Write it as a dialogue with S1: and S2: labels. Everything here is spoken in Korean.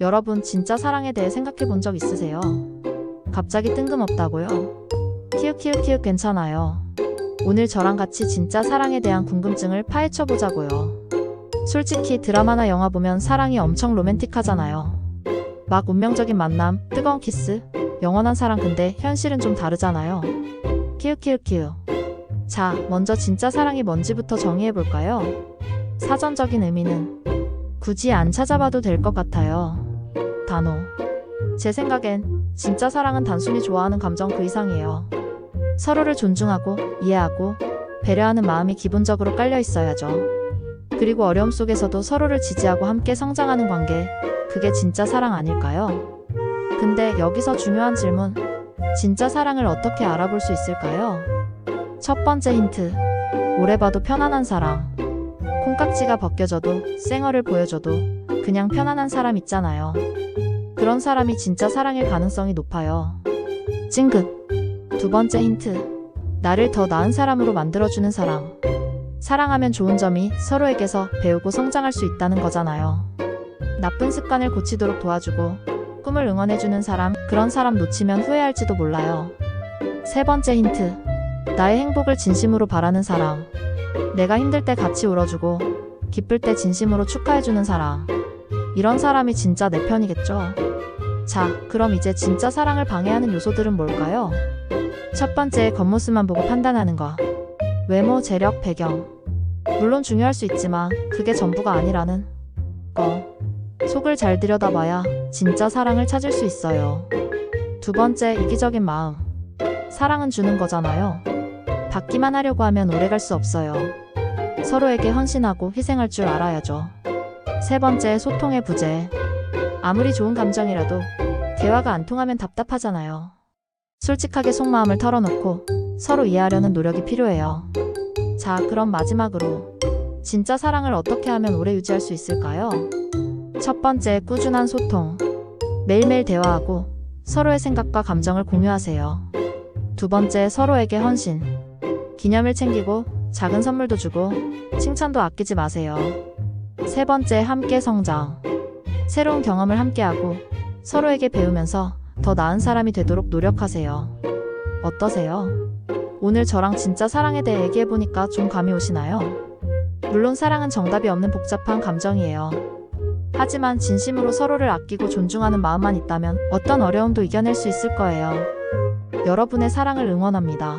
S1: 여러분 진짜 사랑에 대해 생각해 본 적 있으세요? 갑자기 뜬금없다고요? 키읔키읔키읔 괜찮아요. 오늘 저랑 같이 진짜 사랑에 대한 궁금증을 파헤쳐 보자고요. 솔직히 드라마나 영화 보면 사랑이 엄청 로맨틱하잖아요. 막 운명적인 만남, 뜨거운 키스, 영원한 사랑 근데 현실은 좀 다르잖아요. 키읔키읔키읔. 자, 먼저 진짜 사랑이 뭔지부터 정의해 볼까요? 사전적인 의미는 굳이 안 찾아봐도 될 것 같아요. 단호. 제 생각엔 진짜 사랑은 단순히 좋아하는 감정 그 이상이에요. 서로를 존중하고 이해하고 배려하는 마음이 기본적으로 깔려 있어야죠. 그리고 어려움 속에서도 서로를 지지하고 함께 성장하는 관계. 그게 진짜 사랑 아닐까요? 근데 여기서 중요한 질문. 진짜 사랑을 어떻게 알아볼 수 있을까요? 첫 번째 힌트. 오래 봐도 편안한 사랑. 콩깍지가 벗겨져도 쌩얼을 보여줘도 그냥 편안한 사람 있잖아요. 그런 사람이 진짜 사랑일 가능성이 높아요. 찡긋. 두 번째 힌트. 나를 더 나은 사람으로 만들어주는 사람. 사랑하면 좋은 점이 서로에게서 배우고 성장할 수 있다는 거잖아요. 나쁜 습관을 고치도록 도와주고 꿈을 응원해주는 사람, 그런 사람 놓치면 후회할지도 몰라요. 세 번째 힌트. 나의 행복을 진심으로 바라는 사람. 내가 힘들 때 같이 울어주고 기쁠 때 진심으로 축하해주는 사람. 이런 사람이 진짜 내 편이겠죠. 자, 그럼 이제 진짜 사랑을 방해하는 요소들은 뭘까요? 첫 번째, 겉모습만 보고 판단하는 거. 외모, 재력, 배경. 물론 중요할 수 있지만 그게 전부가 아니라는 거. 속을 잘 들여다봐야 진짜 사랑을 찾을 수 있어요. 두 번째, 이기적인 마음. 사랑은 주는 거잖아요. 받기만 하려고 하면 오래 갈 수 없어요. 서로에게 헌신하고 희생할 줄 알아야죠. 세 번째, 소통의 부재. 아무리 좋은 감정이라도 대화가 안 통하면 답답하잖아요. 솔직하게 속마음을 털어놓고 서로 이해하려는 노력이 필요해요. 자, 그럼 마지막으로 진짜 사랑을 어떻게 하면 오래 유지할 수 있을까요? 첫 번째, 꾸준한 소통. 매일매일 대화하고 서로의 생각과 감정을 공유하세요. 두 번째, 서로에게 헌신. 기념일 챙기고 작은 선물도 주고 칭찬도 아끼지 마세요. 세 번째, 함께 성장. 새로운 경험을 함께하고 서로에게 배우면서 더 나은 사람이 되도록 노력하세요. 어떠세요? 오늘 저랑 진짜 사랑에 대해 얘기해보니까 좀 감이 오시나요? 물론 사랑은 정답이 없는 복잡한 감정이에요. 하지만 진심으로 서로를 아끼고 존중하는 마음만 있다면 어떤 어려움도 이겨낼 수 있을 거예요. 여러분의 사랑을 응원합니다.